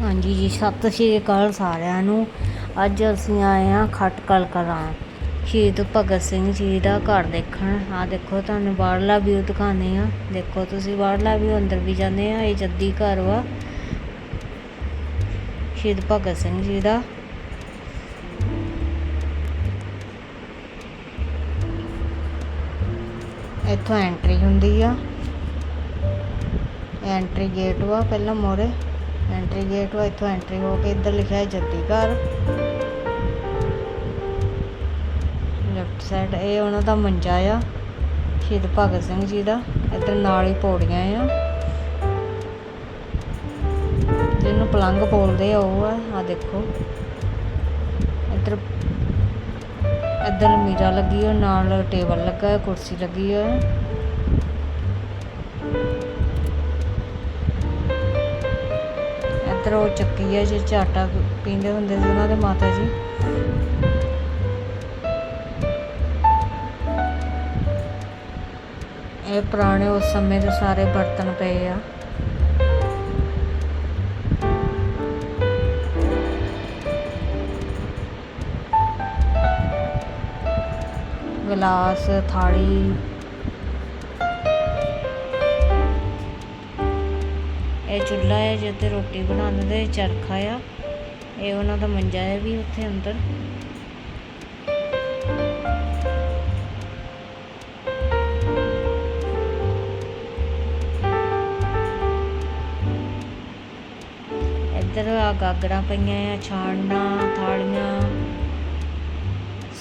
ਹਾਂਜੀ ਜੀ, ਸਤਿ ਸ਼੍ਰੀ ਅਕਾਲ ਸਾਰਿਆਂ ਨੂੰ। ਅੱਜ ਅਸੀਂ ਆਏ ਹਾਂ ਖਟਕਲ ਕਲਾਂ ਸ਼ਹੀਦ ਭਗਤ ਸਿੰਘ ਜੀ ਦਾ ਘਰ ਦੇਖਣ। ਆ ਦੇਖੋ, ਤੁਹਾਨੂੰ ਬਾਹਰਲਾ ਵਿਊ ਦਿਖਾਉਂਦੇ ਆ ਦੇਖੋ, ਤੁਸੀਂ ਬਾਹਰਲਾ ਵਿਊ ਅੰਦਰ ਵੀ ਜਾਂਦੇ ਆ ਇਹ ਜੱਦੀ ਘਰ ਵਾ। ਸ਼ਹੀਦ ਭਗਤ ਸਿੰਘ ਜੀ ਦਾ। ਇੱਥੋਂ ਐਂਟਰੀ ਹੁੰਦੀ ਆ। ਐਂਟਰੀ ਗੇਟ ਵਾ ਪਹਿਲਾਂ ਮੋਰੇ। ਐਂਟਰੀ ਗੇਟ ਵਾ, ਇੱਥੋਂ ਐਂਟਰੀ ਹੋ ਕੇ ਇੱਧਰ ਲਿਖਿਆ ਹੈ ਜੱਦੀ ਘਰ। ਲੈਫਟ ਸਾਈਡ ਇਹ ਉਹਨਾਂ ਦਾ ਮੰਜਾ ਆ। ਸ਼ਹੀਦ ਭਗਤ ਸਿੰਘ ਜੀ ਦਾ। ਇੱਧਰ ਨਾਲ ਹੀ ਪੌੜੀਆਂ ਆ। ਜਿਹਨੂੰ ਪਲੰਗ ਬੋਲਦੇ ਆ ਉਹ ਆ। ਆ ਦੇਖੋ। ਇੱਧਰ ਇੱਧਰ ਅਲਮੀਰਾ ਲੱਗੀ ਆ, ਨਾਲ ਟੇਬਲ ਲੱਗਾ ਹੈ ਕੁਰਸੀ ਲੱਗੀ ਆ। ਇੱਧਰ ਉਹ ਚੱਕੀ ਹੈ ਜੇ ਚਾਟਾ ਪੀਂਦੇ ਹੁੰਦੇ ਸੀ ਉਹਨਾਂ ਦੇ ਮਾਤਾ ਜੀ। ਇਹ ਪੁਰਾਣੇ ਉਸ ਸਮੇਂ ਦੇ ਸਾਰੇ ਬਰਤਨ ਪਏ ਆ। ਗਲਾਸ, ਥਾਲੀ। ਇਹ ਚੁੱਲ੍ਹਾ ਹੈ ਜਿੱਤੇ ਰੋਟੀ ਬਣਾਉਂਦੇ ਤੇ ਚਰਖਾ ਆ। ਇਹ ਉਹਨਾਂ ਦਾ ਮੰਜਾ ਹੈ ਵੀ ਉੱਥੇ ਅੰਦਰ। ਇੱਧਰ ਆ ਗਾਗਰਾਂ ਪਈਆਂ ਆ, ਛਾਣਨਾ, ਥਾਲੀਆਂ।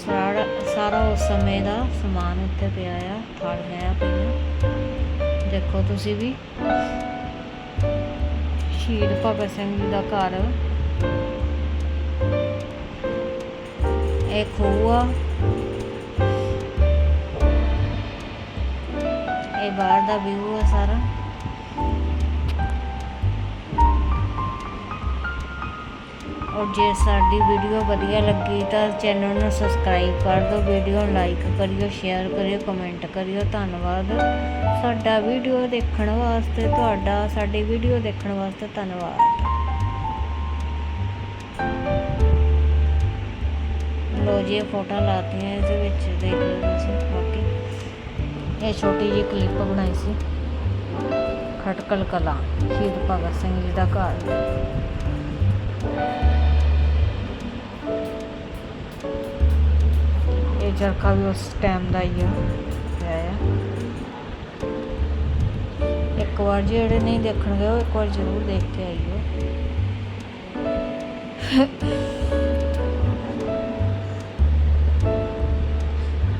ਸਾਰਾ ਸਾਰਾ ਉਸ ਸਮੇਂ ਦਾ ਸਮਾਨ ਉੱਤੇ ਪਿਆ ਆ ਥਾਲੀਆਂ ਆ ਪਈਆਂ ਦੇਖੋ ਤੁਸੀਂ ਵੀ। ਸ਼ਹੀਦ ਭਗਤ ਸਿੰਘ ਜੀ ਦਾ ਘਰ। ਇਹ ਖੂਹ ਆ। ਇਹ ਬਾਹਰ ਦਾ ਵਿਊ ਆ ਸਾਰਾ। ਔਰ ਜੇ ਸਾਡੀ ਵੀਡੀਓ ਵਧੀਆ ਲੱਗੀ ਤਾਂ ਚੈਨਲ ਨੂੰ ਸਬਸਕ੍ਰਾਈਬ ਕਰ ਦਿਓ ਵੀਡੀਓ ਨੂੰ ਲਾਈਕ ਕਰਿਓ ਸ਼ੇਅਰ ਕਰਿਓ ਕਮੈਂਟ ਕਰਿਓ, ਧੰਨਵਾਦ। ਸਾਡਾ ਵੀਡੀਓ ਦੇਖਣ ਵਾਸਤੇ ਤੁਹਾਡਾ, ਸਾਡੀ ਵੀਡੀਓ ਦੇਖਣ ਵਾਸਤੇ ਧੰਨਵਾਦ। ਲੋ ਜੀ, ਇਹ ਫੋਟੋ ਲਾਤੀਆਂ ਇਹਦੇ ਵਿੱਚ, ਦੇਖ ਲਓ ਤੁਸੀਂ, ਬਾਕੀ। ਇਹ ਛੋਟੀ ਜਿਹੀ ਕਲਿੱਪ ਬਣਾਈ ਸੀ। ਖਟਕਲ ਕਲਾ, ਸ਼ਹੀਦ ਭਗਤ ਸਿੰਘ ਜੀ ਦਾ ਘਰ। ਚਰਖਾ ਵੀ ਉਸ ਟਾਈਮ ਦਾ ਹੀ ਆ। ਪਿਆ ਆ। ਇੱਕ ਵਾਰ ਜਿਹੜੇ ਨਹੀਂ ਦੇਖਣ ਗਏ ਉਹ ਇੱਕ ਵਾਰ ਜ਼ਰੂਰ ਦੇਖ ਕੇ ਆਈਓ।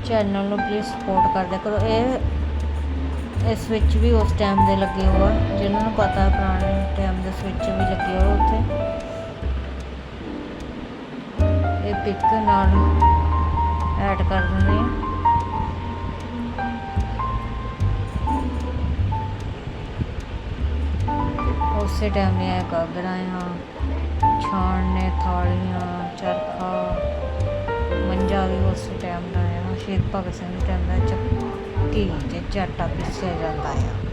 ਚੈਨਲ ਨੂੰ ਪਲੀਜ਼ ਸਪੋਰਟ ਕਰਦਿਆ ਕਰੋ। ਇਹ ਇਹ ਸਵਿਚ ਵੀ ਉਸ ਟਾਈਮ ਦੇ ਲੱਗੇ ਹੋਆ। ਜਿਨ੍ਹਾਂ ਨੂੰ ਪਤਾ ਪੁਰਾਣੇ ਟਾਈਮ ਦੇ ਸਵਿਚ ਵੀ ਲੱਗੇ ਹੋਏ ਉੱਥੇ। ਇਹ ਪਿਕ ਨਾਲ ਐਡ ਕਰ ਦਿੰਦੇ ਆ। ਉਸੇ ਟਾਈਮ ਨੇ ਆ ਗਾਗਰਾਂ ਆ ਛਾਣਨੇ ਥਾਲੀਆਂ, ਚਰਖਾ, ਮੰਜਾ ਵੀ ਉਸੇ ਟਾਈਮ ਦਾ ਆ। ਸ਼ਹੀਦ ਭਗਤ ਸਿੰਘ ਦੇ ਟਾਈਮ ਦਾ ਚੱਕੀ ਤੇ ਚਾਟਾ ਪਿਸਿਆ ਜਾਂਦਾ ਆ।